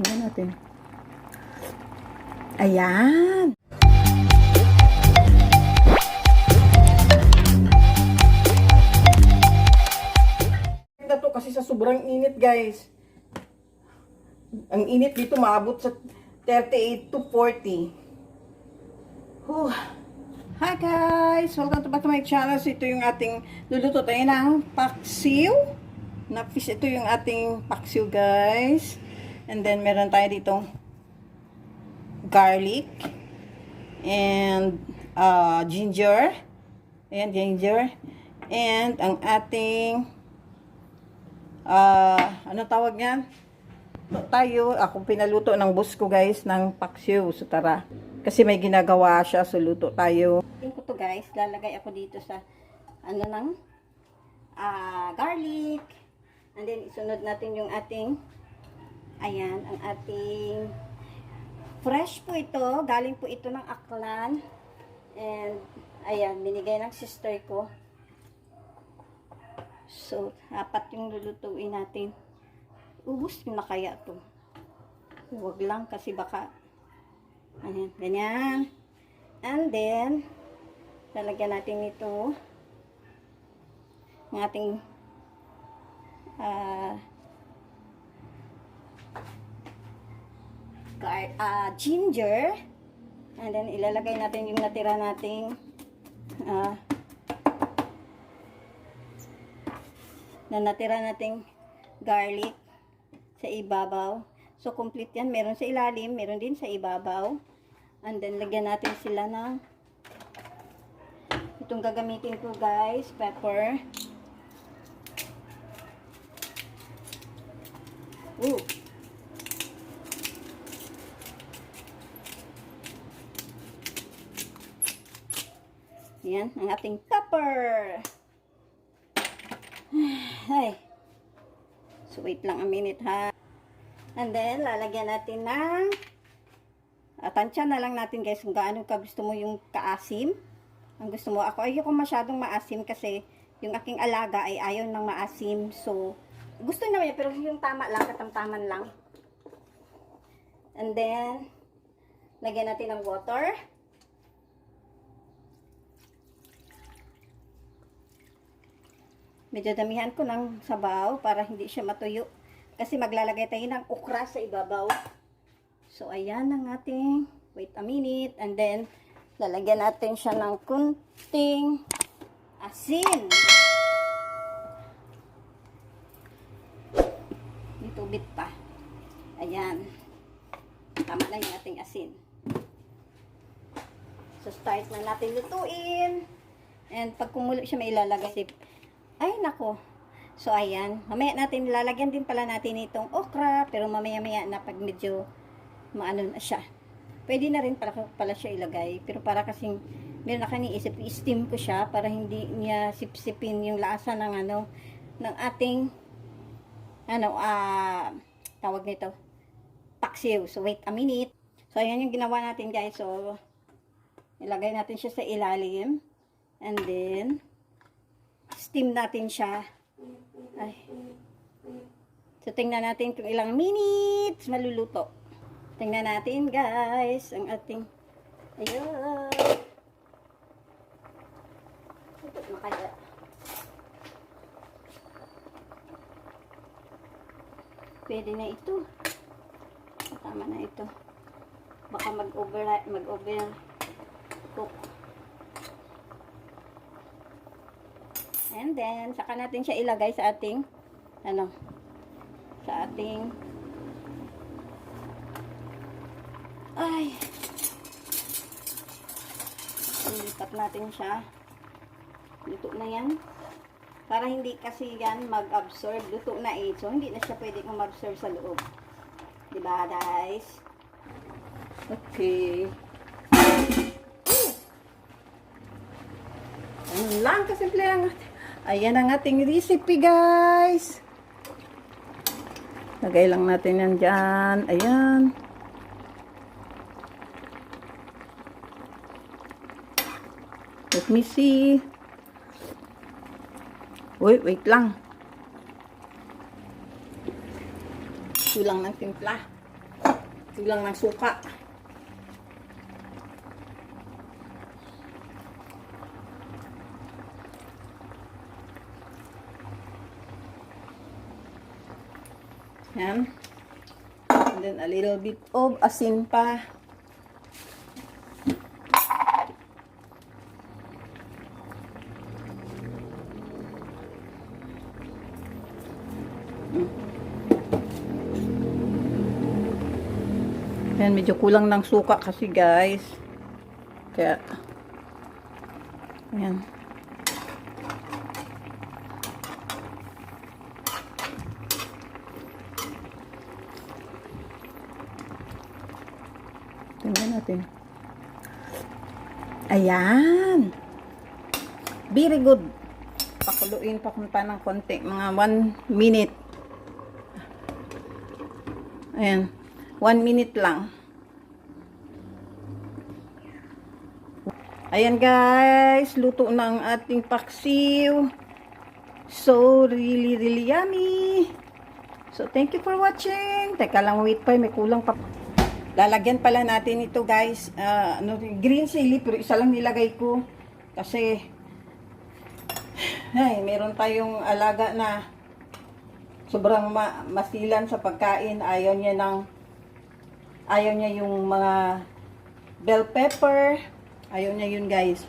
Tingnan natin. Ayan. Na to kasi sa sobrang init, guys. Ang init dito maabot sa 38 to 40. Whew. Hi guys! Welcome to back to my channel. So, ito yung ating luluto tayo ng paksiw. Na fish. Ito yung ating paksiw guys. And then meron tayo dito garlic and uh, ginger. Ayan, ginger. And ang ating ah ano tawag niyan? Tayo, ako pinaluto ng boss guys ng paksiw. So tara. Kasi may ginagawa siya, so luto tayo. Ko to guys, lalagay ako dito sa ano nang ah garlic. And then isunod natin yung ating ayan, ang ating fresh po ito, galing po ito ng Aklan. And ayan, binigay ng sister ko. So, apat yung lulutuin natin. Ubus na kaya to. Huwag lang kasi baka Ayan, ganyan. And then, lalagyan natin nito ng ating ah ah, ginger. And then, ilalagay natin yung natira nating ah, na natira nating garlic sa ibabaw. So, complete yan. Meron sa ilalim, meron din sa ibabaw. And then, lagyan natin sila ng itong gagamitin ko, guys. Pepper. Ooh. Yan, ang ating pepper. Ay. So, wait lang a minute, ha. And then, lalagyan natin ng uh, tansya na lang natin guys kung gaano ka gusto mo yung kaasim. Ang gusto mo, ako ayoko masyadong maasim kasi yung aking alaga ay ayaw ng maasim. So, gusto naman niya pero yung tama lang, katamtaman lang. And then, lagyan natin ng water. Medyo damihan ko ng sabaw para hindi siya matuyo. Kasi maglalagay tayo ng okra sa ibabaw. So, ayan ang ating, wait a minute, and then, lalagyan natin siya ng kunting asin. Dito bit pa. Ayan. Tama na yung ating asin. So, start na natin lutuin. And pag kumulo siya, may ilalagay. Ay, nako. So, ayan. Mamaya natin, lalagyan din pala natin itong okra. Pero mamaya-maya na pag medyo maano na siya. Pwede na rin pala, pala siya ilagay. Pero para kasing, meron ako niisip, i-steam ko siya para hindi niya sipsipin yung lasa ng ano, ng ating, ano, ah, tawag nito, paksiw. So, wait a minute. So, ayan yung ginawa natin guys. So, ilagay natin siya sa ilalim. And then, steam natin siya. Ay. So, tingnan natin kung ilang minutes maluluto. Tingnan natin, guys, ang ating, ayun. Ito. Pwede na ito. Tama na ito. Baka mag-over, mag-over cook. And then, saka natin siya ilagay sa ating, ano, sa ating, ay, ilipat natin siya. Luto na yan. Para hindi kasi yan mag-absorb. Luto na eh. So, hindi na siya pwede mag-absorb sa loob. Diba, guys? Okay. Ano lang kasimple ang Ayan ang ating recipe, guys. Lagay lang natin yan dyan. Ayan. Let me see. Uy, wait lang. Kulang ng timpla. Kulang ng suka. Yan. And then a little bit of asin pa. Yan, medyo kulang ng suka kasi guys. Kaya, yan. Tingnan natin. Ayan. Very good. Pakuluin pa kung pa ng konti. Mga 1 minute. Ayan. 1 minute lang. Ayan guys, luto na ang ating paksiw. So, really, really yummy. So, thank you for watching. Teka lang, wait pa, may kulang pa. Lalagyan pala natin ito guys, ah, ano, green chili, pero isa lang nilagay ko. Kasi, ay, meron tayong alaga na sobrang ma masilan sa pagkain. Ayaw niya ng, ayaw niya yung mga bell pepper. Ayaw niya yun guys.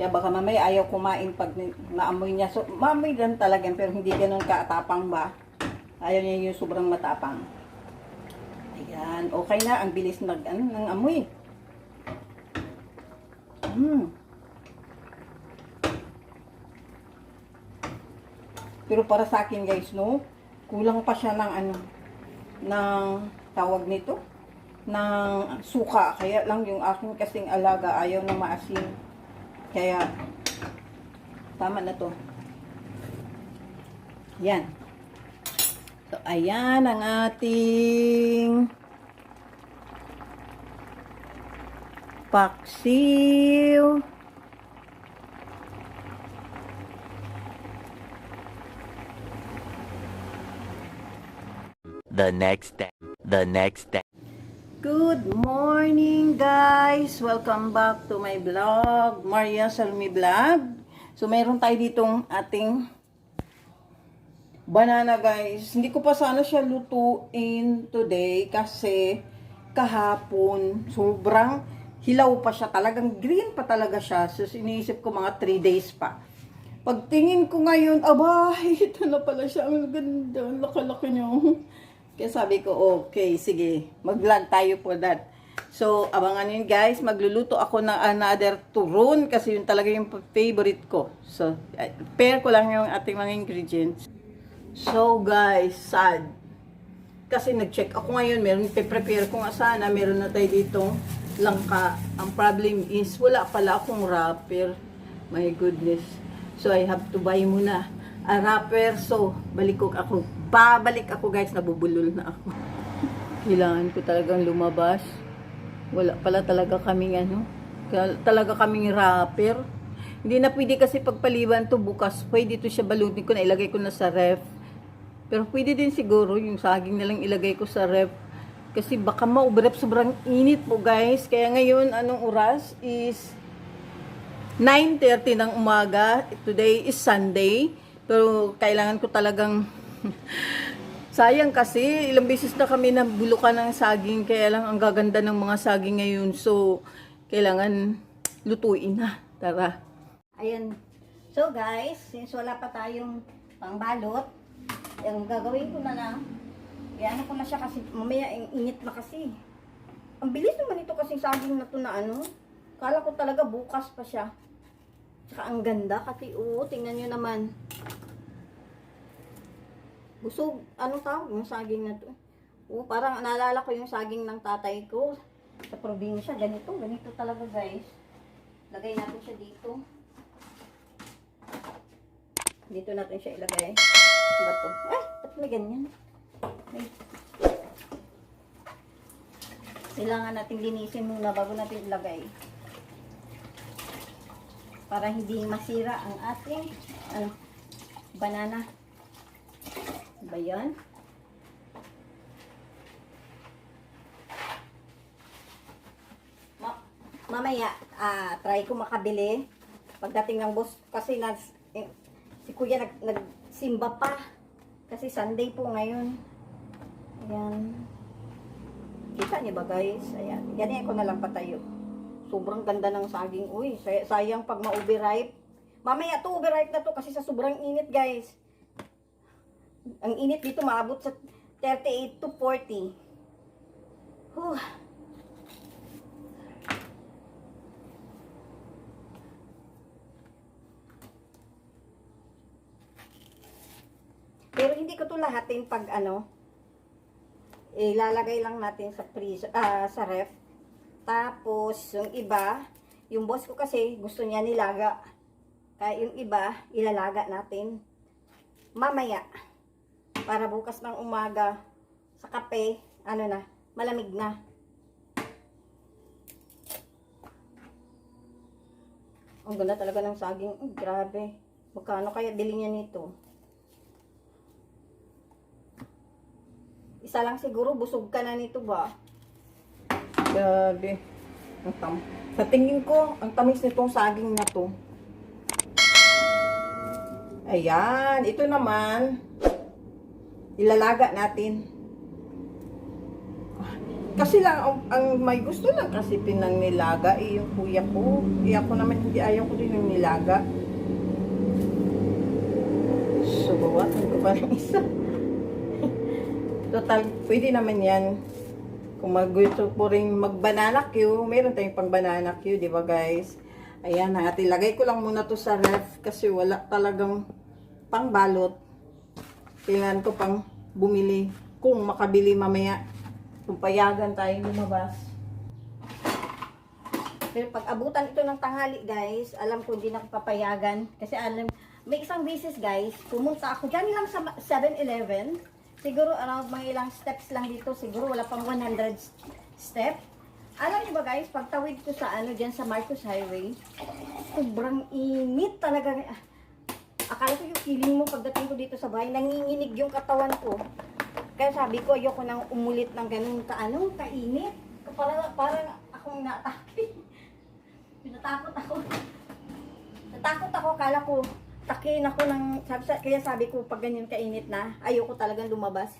Kaya baka mamaya ayaw kumain pag naamoy niya. So, maamoy lang talaga pero hindi ganun katapang ba. Ayaw niya yung sobrang matapang. Ayan, okay na. Ang bilis nag, ano, ng amoy. Hmm. Pero para sa akin guys, no, kulang pa siya ng ano, ng tawag nito, ng suka. Kaya lang yung aking kasing alaga ayaw na maasim. Kaya, tama na to. Yan. So, ayan ang ating paksiw. The next day. The next day. Good morning guys! Welcome back to my vlog, Maria Salmi Vlog. So meron tayo ditong ating banana guys. Hindi ko pa sana siya lutuin today kasi kahapon sobrang hilaw pa siya. Talagang green pa talaga siya. So iniisip ko mga 3 days pa. Pagtingin ko ngayon, aba, ito na pala siya. Ang ganda, ang laki-laki niya. Kaya sabi ko, okay, sige, mag-vlog tayo for that. So, abangan yun guys, magluluto ako ng another turon kasi yun talaga yung favorite ko. So, pair ko lang yung ating mga ingredients. So guys, sad. Kasi nag-check ako ngayon, meron, prepare ko nga sana, meron na tayo ditong langka. Ang problem is, wala pala akong wrapper. My goodness. So, I have to buy muna a wrapper. So, balik ko ako. Babalik ako guys, nabubulol na ako. Kailangan ko talagang lumabas. Wala pala talaga kaming ano, talaga kaming wrapper. Hindi na pwede kasi pagpaliban to bukas. Pwede to siya balutin ko na ilagay ko na sa ref. Pero pwede din siguro yung saging na lang ilagay ko sa ref. Kasi baka maubrep sobrang init po guys. Kaya ngayon, anong oras is 9.30 ng umaga. Today is Sunday. Pero kailangan ko talagang... Sayang kasi, ilang beses na kami nabulukan ng saging. Kaya lang ang gaganda ng mga saging ngayon. So, kailangan lutuin na. Tara. Ayan. So guys, since wala pa tayong pangbalot, yung gagawin ko na lang, ano ko na siya kasi mamaya ang init na kasi. Ang bilis naman ito kasi saging na to na ano. Kala ko talaga bukas pa siya. Tsaka ang ganda kasi oo, tingnan nyo naman. Busog, ano tawag yung saging na to? Oo, parang naalala ko yung saging ng tatay ko sa probinsya. Ganito, ganito talaga guys. Lagay natin siya dito. Dito natin siya ilagay. Bato. Ay, ba't may ganyan? Ay. Kailangan natin linisin muna bago natin ilagay. Para hindi masira ang ating ano, banana. Ba yan? Ma mamaya, uh, try ko makabili. Pagdating ng bus, kasi nas, eh, kuya nag, nagsimba pa. Kasi Sunday po ngayon. Ayan. Kita niyo ba guys? Ayan. Ganyan ko na lang patayo. Sobrang ganda ng saging. Uy, say- sayang pag ma-overripe. Mamaya to, overripe na to kasi sa sobrang init guys. Ang init dito maabot sa 38 to 40. Huh. Pero lahatin pag ano, ilalagay lang natin sa freezer, ah, sa ref. Tapos, yung iba, yung boss ko kasi gusto niya nilaga. Kaya yung iba, ilalaga natin mamaya. Para bukas ng umaga, sa kape, ano na, malamig na. Ang ganda talaga ng saging. Mm, grabe. Magkano kaya bili niya nito? Isa lang siguro, busog ka na nito ba? Grabe. Ang tam. Sa tingin ko, ang tamis nitong saging na to. Ayan. Ito naman, ilalaga natin. Kasi lang, ang, ang may gusto lang kasi pinang nilaga, eh, yung kuya ko. Eh, ako naman hindi ayaw ko din yung nilaga. So, bawasan ko pa ng isa. Total, pwede naman yan. Kung mag gusto po rin mag-banana Q, meron tayong pang banana Q, di ba guys? Ayan, at ilagay ko lang muna to sa ref kasi wala talagang pang balot. Kailangan ko pang bumili kung makabili mamaya. Kung payagan tayong lumabas. Pero pag abutan ito ng tanghali, guys, alam ko hindi na papayagan. Kasi alam, may isang beses, guys, pumunta ako dyan lang sa 7-Eleven. Siguro around mga ilang steps lang dito. Siguro wala pang 100 step. Alam niyo ba, guys, pagtawid ko sa ano dyan sa Marcos Highway, sobrang init talaga. Akala ko yung feeling mo pagdating ko dito sa bahay, nanginginig yung katawan ko. Kaya sabi ko, ayoko nang umulit ng ganun kaano, kainit. Parang, parang akong naatake. Natakot ako. Natakot ako, kala ko, takin ako ng, sabi, sa- kaya sabi ko, pag ganyan kainit na, ayoko talagang lumabas.